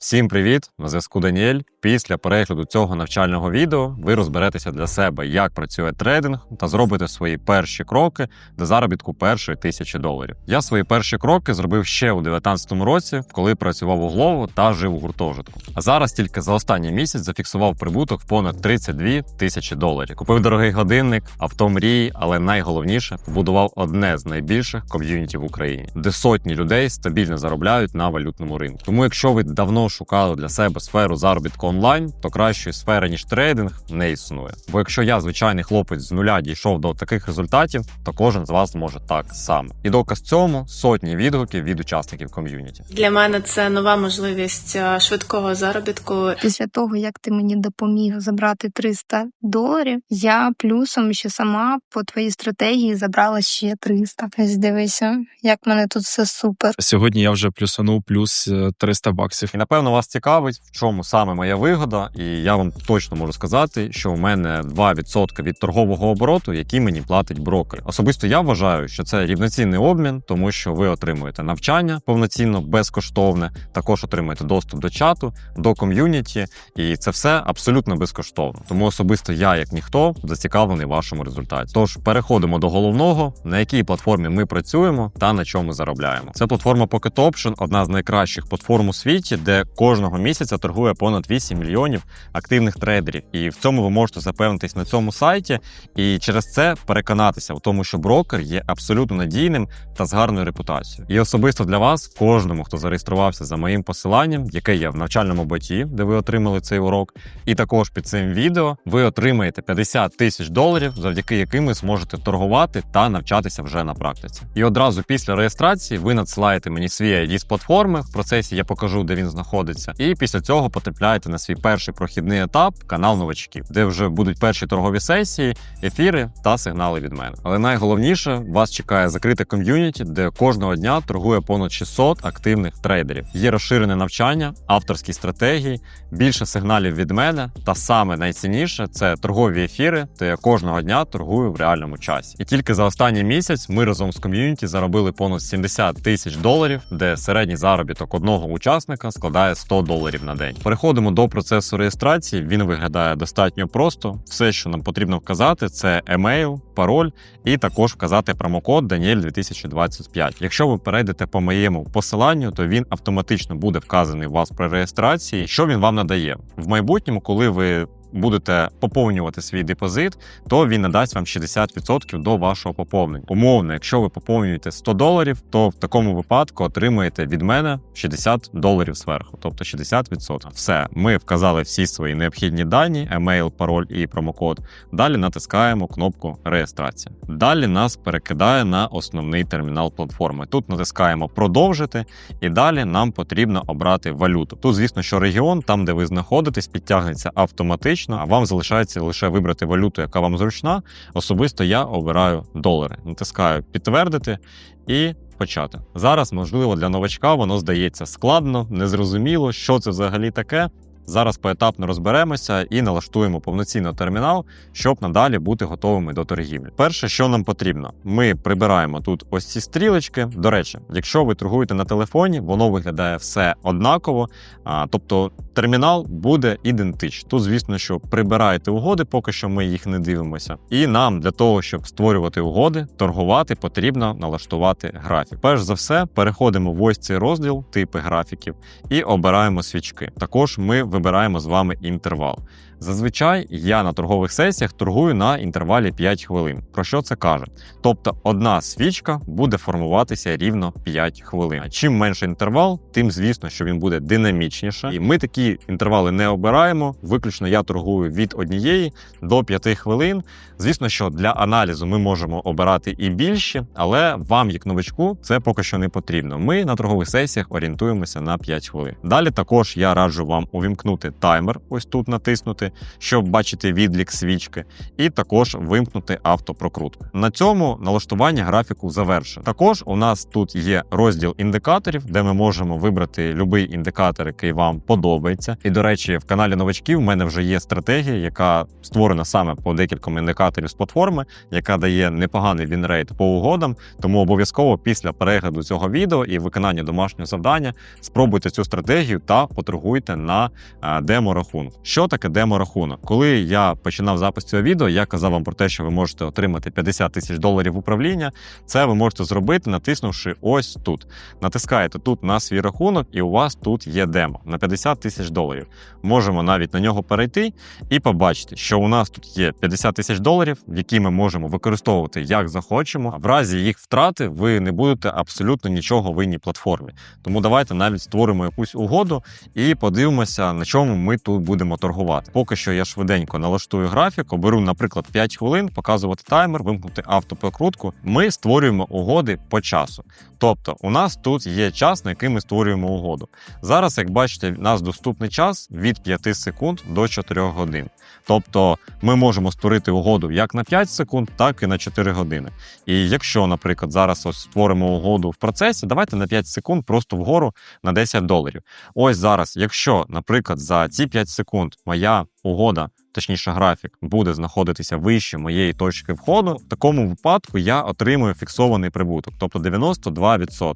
Всім привіт! На зв'язку Даніель. Після перегляду цього навчального відео ви розберетеся для себе, як працює трейдинг, та зробите свої перші кроки до заробітку першої тисячі доларів. Я свої перші кроки зробив ще у 2019 році, коли працював углово та жив у гуртожитку. А зараз тільки за останній місяць зафіксував прибуток в понад 32 тисячі доларів. Купив дорогий годинник, авто мрії, але найголовніше побудував одне з найбільших ком'юніті в Україні, де сотні людей стабільно заробляють на валютному ринку. Тому, якщо ви давно шукали для себе сферу заробітку онлайн, то кращої сфери ніж трейдинг не існує. Бо якщо я звичайний хлопець з нуля дійшов до таких результатів, то кожен з вас може так само. І доказ цьому сотні відгуків від учасників ком'юніті. Для мене це нова можливість е, швидкого заробітку. Після того, як ти мені допоміг забрати 300 доларів, я плюсом ще сама по твоїй стратегії забрала ще 300. Ось дивися, як в мене тут все супер. Сьогодні я вже плюсанув плюс е, 300 баксів. І напевно вас цікавить, в чому саме моя вигода, і я вам точно можу сказати, що у мене 2% від торгового обороту, який мені платить брокер. Особисто я вважаю, що це рівноцінний обмін, тому що ви отримуєте навчання повноцінно безкоштовне, також отримуєте доступ до чату, до ком'юніті, і це все абсолютно безкоштовно. Тому особисто я, як ніхто, зацікавлений в вашому результаті. Тож переходимо до головного, на якій платформі ми працюємо та на чому заробляємо. Це платформа Pocket Option, одна з найкращих платформ у світі, де кожного місяця торгує понад 8 мільйонів активних трейдерів. І в цьому ви можете запевнитись на цьому сайті, і через це переконатися в тому, що брокер є абсолютно надійним та з гарною репутацією. І особисто для вас, кожному, хто зареєструвався за моїм посиланням, яке є в навчальному боті, де ви отримали цей урок, і також під цим відео ви отримаєте 50 тисяч доларів, завдяки яким ви зможете торгувати та навчатися вже на практиці. І одразу після реєстрації ви надсилаєте мені свій ID з платформи. В процесі я покажу, де він знаходиться. І після цього потрапляєте на свій перший прохідний етап канал новачків, де вже будуть перші торгові сесії, ефіри та сигнали від мене. Але найголовніше вас чекає закрите ком'юніті, де кожного дня торгує понад 600 активних трейдерів. Є розширене навчання, авторські стратегії, більше сигналів від мене. Та саме найцінніше це торгові ефіри, де я кожного дня торгую в реальному часі. І тільки за останній місяць ми разом з ком'юніті заробили понад 70 тисяч доларів, де середній заробіток одного учасника складає 100 доларів на день. Переходимо до процесу реєстрації. Він виглядає достатньо просто. Все, що нам потрібно вказати, це емейл, пароль і також вказати промокод Даніель 2025. Якщо ви перейдете по моєму посиланню, то він автоматично буде вказаний у вас при реєстрації. Що він вам надає в майбутньому, коли ви будете поповнювати свій депозит, то він надасть вам 60% до вашого поповнення. Умовно, якщо ви поповнюєте 100 доларів, то в такому випадку отримаєте від мене 60 доларів зверху, тобто 60%. Все, ми вказали всі свої необхідні дані, емейл, пароль і промокод. Далі натискаємо кнопку реєстрація. Далі нас перекидає на основний термінал платформи. Тут натискаємо продовжити, і далі нам потрібно обрати валюту. Тут, звісно, що регіон, там де ви знаходитесь, підтягнеться автоматично а вам залишається лише вибрати валюту, яка вам зручна. Особисто я обираю долари. Натискаю підтвердити і. Почати зараз, можливо, для новачка воно здається складно, незрозуміло, що це взагалі таке. Зараз поетапно розберемося і налаштуємо повноцінно термінал, щоб надалі бути готовими до торгівлі. Перше, що нам потрібно, ми прибираємо тут ось ці стрілочки. До речі, якщо ви торгуєте на телефоні, воно виглядає все однаково. А, тобто термінал буде ідентичний. Тут, звісно, що прибираєте угоди, поки що ми їх не дивимося. І нам для того, щоб створювати угоди, торгувати, потрібно налаштувати графік. Перш за все, переходимо в ось цей розділ, типи графіків, і обираємо свічки. Також ми вибираємо з вами інтервал. Зазвичай я на торгових сесіях торгую на інтервалі 5 хвилин. Про що це каже? Тобто одна свічка буде формуватися рівно 5 хвилин. Чим менше інтервал, тим звісно, що він буде динамічніше. І ми такі інтервали не обираємо. Виключно я торгую від однієї до 5 хвилин. Звісно, що для аналізу ми можемо обирати і більше, але вам, як новичку, це поки що не потрібно. Ми на торгових сесіях орієнтуємося на 5 хвилин. Далі також я раджу вам увімкнути таймер, ось тут натиснути, щоб бачити відлік свічки, і також вимкнути автопрокрутку. На цьому налаштування графіку завершено. Також у нас тут є розділ індикаторів, де ми можемо вибрати будь-який індикатор, який вам подобається. І до речі, в каналі новачків в мене вже є стратегія, яка створена саме по декільком індикаторів з платформи, яка дає непоганий вінрейт по угодам. Тому обов'язково після перегляду цього відео і виконання домашнього завдання спробуйте цю стратегію та поторгуйте на е, демо-рахунок. Що таке демо-рахунок? Коли я починав запис цього відео, я казав вам про те, що ви можете отримати 50 тисяч доларів управління. Це ви можете зробити, натиснувши ось тут. Натискаєте тут на свій рахунок, і у вас тут є демо на 50 тисяч доларів. Можемо навіть на нього перейти і побачити, що у нас тут є 50 тисяч доларів, які ми можемо використовувати як захочемо. В разі їх втрати ви не будете абсолютно нічого винні платформі. Тому давайте навіть створимо якусь угоду і подивимося, на чому ми тут будемо торгувати. Що я швиденько налаштую графік, оберу, наприклад, 5 хвилин, показувати таймер, вимкнути автопрокрутку. Ми створюємо угоди по часу. Тобто, у нас тут є час, на який ми створюємо угоду. Зараз, як бачите, у нас доступний час від 5 секунд до 4 годин. Тобто ми можемо створити угоду як на 5 секунд, так і на 4 години. І якщо, наприклад, зараз ось створимо угоду в процесі, давайте на 5 секунд просто вгору на 10 доларів. Ось зараз, якщо, наприклад, за ці 5 секунд моя угода, точніше графік, буде знаходитися вище моєї точки входу, в такому випадку я отримую фіксований прибуток, тобто 92%.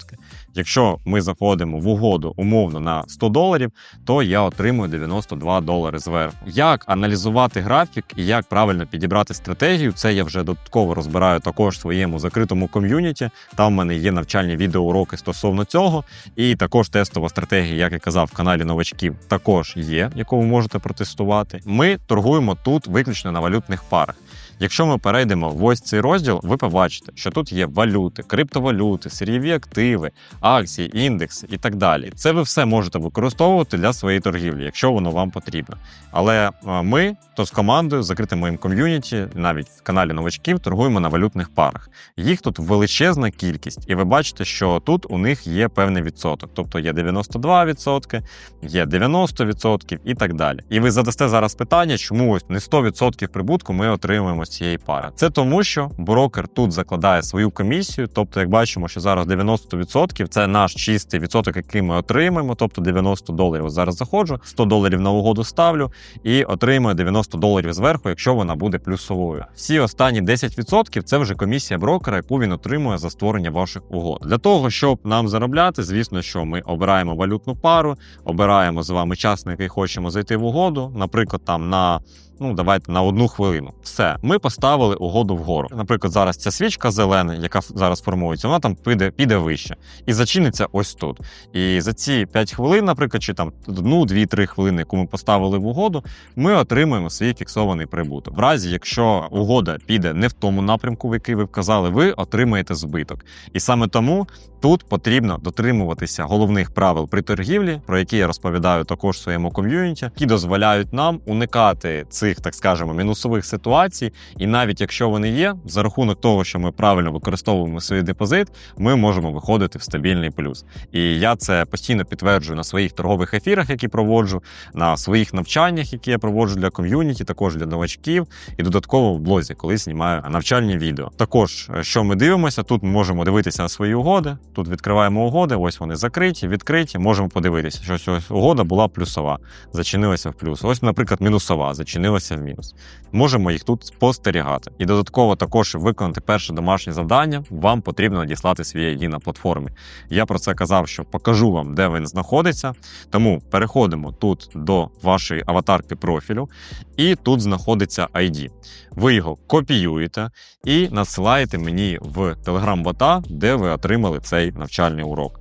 Якщо ми заходимо в угоду умовно на 100 доларів, то я отримую 92 долари зверху. Як аналізувати графік і як правильно підібрати стратегію, це я вже додатково розбираю також в своєму закритому ком'юніті. Там в мене є навчальні відеоуроки стосовно цього, і також тестова стратегія, як я казав, в каналі новачків також є, яку ви можете протестувати. Ми торгуємо тут виключно на валютних парах. Якщо ми перейдемо в ось цей розділ, ви побачите, що тут є валюти, криптовалюти, сирійові активи, акції, індекси і так далі. Це ви все можете використовувати для своєї торгівлі, якщо воно вам потрібно. Але е, ми то з командою, закритим моїм ком'юніті, навіть в каналі новачків, торгуємо на валютних парах. Їх тут величезна кількість, і ви бачите, що тут у них є певний відсоток, тобто є 92%, є 90% і так далі. І ви задасте зараз питання, чому ось не 100% прибутку ми отримуємо з цієї пари. Це тому, що брокер тут закладає свою комісію. Тобто, як бачимо, що зараз 90% це наш чистий відсоток, який ми отримаємо, тобто 90 доларів. Зараз заходжу, 100 доларів на угоду ставлю і отримую 90 доларів зверху, якщо вона буде плюсовою. Всі останні 10% це вже комісія брокера, яку він отримує за створення ваших угод. Для того щоб нам заробляти, звісно, що ми обираємо валютну пару, обираємо з вами час, на який хочемо зайти в угоду, наприклад, там на ну давайте на одну хвилину. Все, ми поставили угоду вгору. Наприклад, зараз ця свічка зелена, яка зараз формується, вона там піде, піде вище і зачиниться ось тут. І за ці 5 хвилин, наприклад, чи там одну, дві, три хвилини, яку ми поставили в угоду, ми отримуємо свій фіксований прибуток. В разі, якщо угода піде не в тому напрямку, в який ви вказали, ви отримаєте збиток. І саме тому тут потрібно дотримуватися головних правил при торгівлі, про які я розповідаю також своєму ком'юніті, які дозволяють нам уникати цих, так скажемо, мінусових ситуацій. І навіть якщо вони є, за рахунок того, що ми правильно використовуємо свій депозит, ми можемо виходити в стабільний плюс. І я це постійно підтверджую на своїх торгових ефірах, які проводжу, на своїх навчаннях, які я проводжу для ком'юніті, також для новачків, і додатково в блозі, коли знімаю навчальні відео. Також, е, що ми дивимося, тут ми можемо дивитися на свої угоди. Тут відкриваємо угоди, ось вони закриті, відкриті. Можемо подивитися, що ось угода була плюсова, зачинилася в плюс. Ось, наприклад, мінусова, зачинилася в мінус. Можемо їх тут спостерігати. І додатково також виконати перше домашнє завдання. Вам потрібно надіслати свій ID на платформі. Я про це казав, що покажу вам, де він знаходиться. Тому переходимо тут до вашої аватарки профілю, і тут знаходиться ID. Ви його копіюєте і надсилаєте мені в телеграм-бота, де ви отримали цей навчальний урок.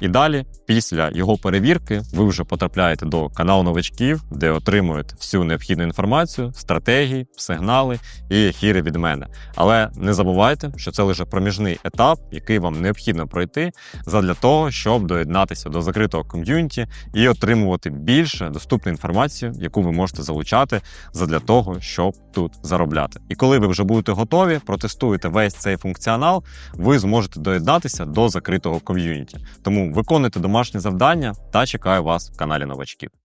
І далі, після його перевірки, ви вже потрапляєте до каналу новачків, де отримуєте всю необхідну інформацію, стратегії, сигнали і ефіри від мене. Але не забувайте, що це лише проміжний етап, який вам необхідно пройти задля того, щоб доєднатися до закритого ком'юніті і отримувати більше доступну інформацію, яку ви можете залучати задля того, щоб тут заробляти. І коли ви вже будете готові, протестуєте весь цей функціонал, ви зможете доєднатися до закритого ком'юніті. Тому виконуйте домашні завдання та чекаю вас в каналі новачків.